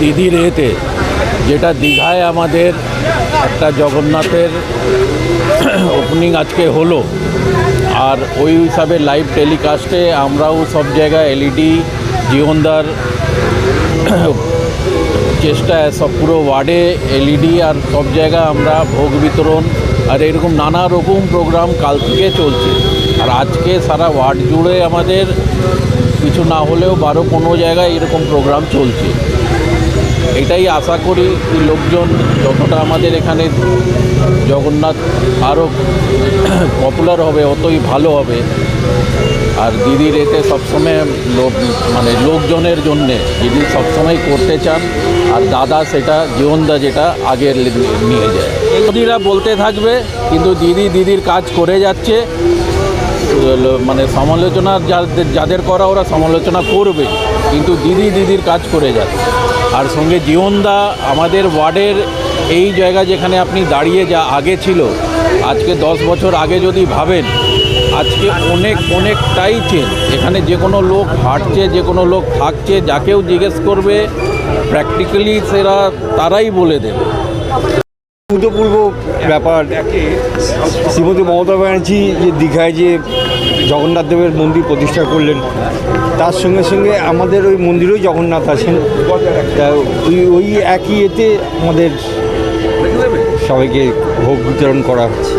দিদির এতে যেটা দীঘায় আমাদের একটা জগন্নাথের ওপেনিং আজকে হলো, আর ওই হিসাবে লাইভ টেলিকাস্টে আমরাও সব জায়গায় এলইডি জীবনদার চেষ্টায় সব পুরো ওয়ার্ডে এলইডি আর সব জায়গায় আমরা ভোগ বিতরণ, আর এরকম নানা রকম প্রোগ্রাম কাল থেকে চলছে। আর আজকে সারা ওয়ার্ড জুড়ে আমাদের, কিছু না হলেও বারো পনেরো জায়গায় এরকম প্রোগ্রাম চলছে। এটাই আশা করি লোকজন যতটা আমাদের এখানে জগন্নাথ আরও পপুলার হবে, অতই ভালো হবে। আর দিদির এতে সবসময় লোক মানে লোকজনের জন্যে দিদি সবসময় করতে চান, আর দাদা সেটা, জীবনদা যেটা আগে নিয়ে যায়। দিদিরা বলতে থাকবে, কিন্তু দিদি দিদির কাজ করে যাচ্ছে। মানে সমালোচনা যাদের যাদের করা ওরা সমালোচনা করবে, কিন্তু দিদি দিদির কাজ করে যাচ্ছে। আর সঙ্গে জীবনদা আমাদের ওয়ার্ডের এই জায়গা যেখানে আপনি দাঁড়িয়ে যা আগে ছিল, আজকে দশ বছর আগে যদি ভাবেন, আজকে অনেক, অনেকটাই চেঞ্জ এখানে যে কোনো লোক হাঁটছে, যে কোনো লোক থাকছে, যাকেও জিজ্ঞেস করবে প্র্যাকটিক্যালি সেরা তারাই বলে দেবে। অভূতপূর্ব ব্যাপার, শ্রীমতী মমতা ব্যানার্জি যে দীঘায় যে জগন্নাথ দেবের মন্দির প্রতিষ্ঠা করলেন। তার সঙ্গে সঙ্গে আমাদের ওই মন্দিরেও জগন্নাথ আছেন। ওই ওই একই এতে আমাদের সবাইকে ভোগ বিতরণ করা হচ্ছে।